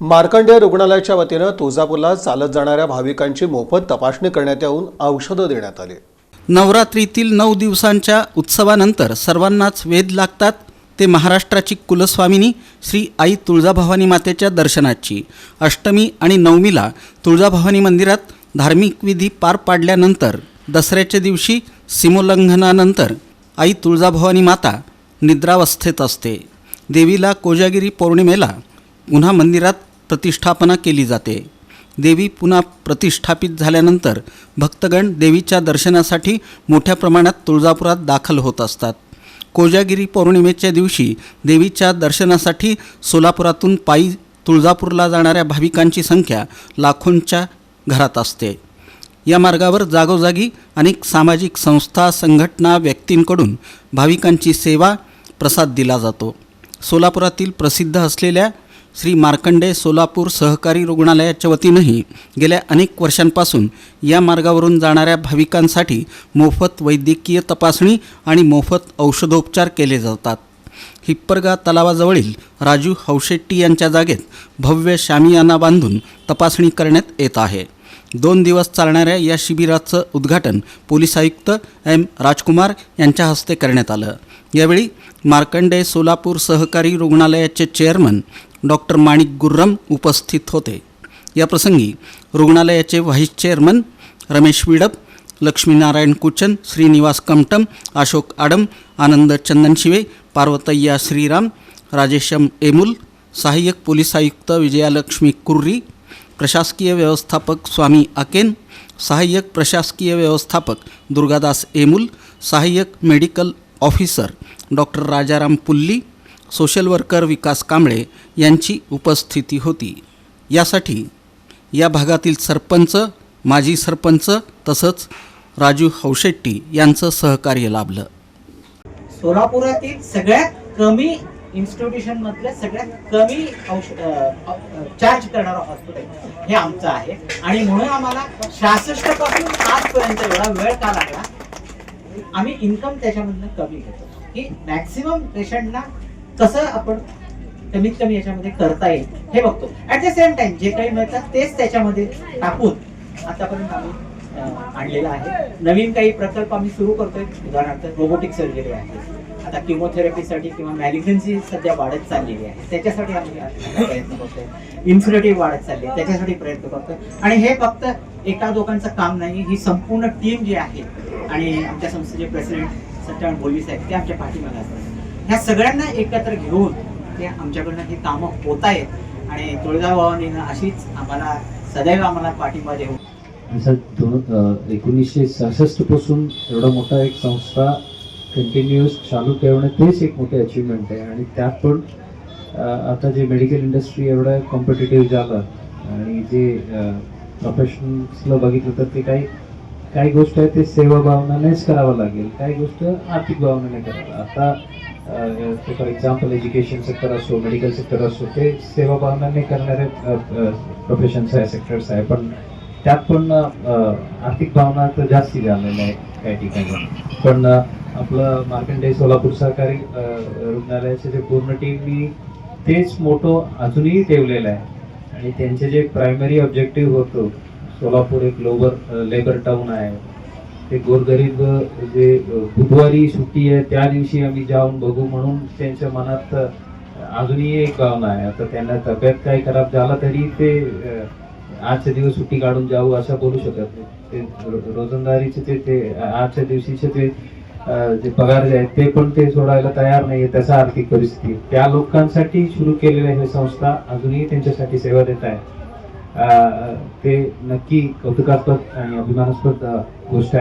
मार्कंडेय रुग्णालयाच्या वतीनं तुळजापूरला चालत जाणाऱ्या भाविकांची मोफत तपासणी करण्यात येऊन औषधं देण्यात आली. नवरात्रीतील नऊ दिवसांच्या उत्सवानंतर सर्वांनाच वेध लागतात ते महाराष्ट्राची कुलस्वामिनी श्री आई तुळजाभवानी मातेच्या दर्शनाची. अष्टमी आणि नवमीला तुळजाभवानी मंदिरात धार्मिक विधी पार पाडल्यानंतर दसऱ्याच्या दिवशी सीमोल्लंघनानंतर आई तुळजाभवानी माता निद्रावस्थेत असते. देवीला कोजागिरी पौर्णिमेला पुन्हा मंदिरात प्रतिष्ठापना केली जाते. देवी पुन्हा प्रतिष्ठापित झाल्यानंतर भक्तगण देवीच्या दर्शनासाठी मोठ्या प्रमाणात तुळजापुरात दाखल होत असतात. कोजागिरी पौर्णिमेच्या दिवशी देवीच्या दर्शनासाठी सोलापुरातून पायी तुळजापूरला जाणाऱ्या भाविकांची संख्या लाखोंच्या घरात असते. या मार्गावर जागोजागी अनेक सामाजिक संस्था संघटना व्यक्तींकडून भाविकांची सेवा प्रसाद दिला जातो. सोलापुरातील प्रसिद्ध असलेल्या श्री मार्कंडे सोलापूर सहकारी रुग्णालयाच्या वतीनंही गेल्या अनेक वर्षांपासून या मार्गावरून जाणाऱ्या भाविकांसाठी मोफत वैद्यकीय तपासणी आणि मोफत औषधोपचार केले जातात. हिप्परगा तलावाजवळील राजू हौशेट्टी यांच्या जागेत भव्य शामियाना बांधून तपासणी करण्यात येत आहे. दोन दिवस चालणाऱ्या या शिबिराचं उद्घाटन पोलीस आयुक्त एम राजकुमार यांच्या हस्ते करण्यात आलं. यावेळी मार्कंडे सोलापूर सहकारी रुग्णालयाचे चेअरमन डॉक्टर माणिक गुर्रम उपस्थित होते. याप्रसंगी रुग्णालयाचे व्हाईस चेअरमन रमेश विडप लक्ष्मीनारायण कुचन श्रीनिवास कमटम अशोक आडम आनंद चंदनशिवे पार्वतय्या श्रीराम राजेशम एमुल सहाय्यक पोलीस आयुक्त विजयालक्ष्मी कुर्री प्रशासकीय व्यवस्थापक स्वामी आकेन सहाय्यक प्रशासकीय व्यवस्थापक दुर्गादास एमुल सहाय्यक medical officer doctor Rajaram Pulli social worker Vikas Kamble यांची उपस्थिती होती. यासाठी या भागातील सरपंच माजी सरपंच तसंच राजू हौशेट्टी यांचं सहकार्य लाभलं. सोलापुरातील सगळ्यात कमी इन्स्टिट्यूशन मधलं सगळ्यात कमी चार्ज करणारं हॉस्पिटल हे आमचं आहे. आणि म्हणून आम्हाला सहासष्टपासून आजपर्यंत एवढा वेळ का लागला? आम्ही इन्कम त्याच्यामधनं कमी घेतो की मॅक्सिमम पेशंटना कसं आपण कमीत कमी याच्यामध्ये करता येईल हे बघतो. ऍट द सेम टाइम जे काही मिळतात तेच त्याच्यामध्ये टाकून आतापर्यंत आम्ही आणलेला आहे. नवीन काही प्रकल्प आम्ही सुरू करतोय. उदाहरणार्थ रोबोटिक सर्जरी आहे. आता किमोथेरपीसाठी किंवा मॅलिग्नन्सी सध्या वाढत चाललेली आहे. त्याच्यासाठी आम्ही प्रयत्न करतोय. इन्फिनिटिव्ह वाढत चालली आहे. त्याच्यासाठी प्रयत्न करतोय. आणि हे फक्त एका दोघांचं काम नाही ही संपूर्ण टीम जी आहे आणि आमच्या संस्थेचे प्रेसिडेंट सत्यनारायण बोलवी साहेब ते आमच्या पाठीमागे असतात. ह्या सगळ्यांना एकत्र घेऊन ते आमच्याकडनं ही कामं होत आहेत आणि तुळजाभवानीनं अशीच आम्हाला सदैव आम्हाला पाठिंबा देऊ दोन एकोणीसशे सहासष्टपासून एवढा मोठा एक संस्था कंटिन्युअस चालू ठेवणं तेच एक मोठे अचिव्हमेंट आहे. आणि त्यात पण आता जे मेडिकल इंडस्ट्री एवढं कॉम्पिटेटिव्ह झालं आणि जे प्रोफेशनल्सला बघितलं तर ते काही काही गोष्ट आहे ते सेवा भावनानेच करावं लागेल काही गोष्ट आर्थिक भावनाने करावं आता फॉर एक्झाम्पल एज्युकेशन सेक्टर असो मेडिकल सेक्टर असो ते सेवा भावनाने करणारे प्रोफेशन्स आहे सेक्टर्स आहे पण त्यात पण आर्थिक भावना तर जास्ती झालेल्या आहे काही ठिकाणी. पण आपलं मार्कंडे सोलापूर सहकारी रुग्णालयाचे जे पूर्ण टीमनी तेच मोठं अजूनही ठेवलेलं आहे. आणि त्यांचे जे प्रायमरी ऑब्जेक्टिव्ह होतं सोलापूर एक लोवर लेबर टाउन आहे. ते गोरगरीब जे बुधवारी सुट्टी आहे त्या दिवशी आम्ही जाऊन बघू म्हणून त्यांच्या मनात अजूनही एक भावना आहे. आता त्यांना तब्येत काही खराब झाला तरी ते आजच्या दिवस सुट्टी काढून जाऊ असं बोलू शकत नाही. ते रोजंदारीचे ते ते आजच्या दिवशीचे ते जे पगार जे आहेत ते पण ते सोडायला तयार नाही आहे त्याचा आर्थिक परिस्थिती. त्या लोकांसाठी सुरू केलेल्या हे संस्था अजूनही त्यांच्यासाठी सेवा देत आहे. ते नक्की कौतुकास्पद आणि अभिमानास्पद अ, गोष्ट आहे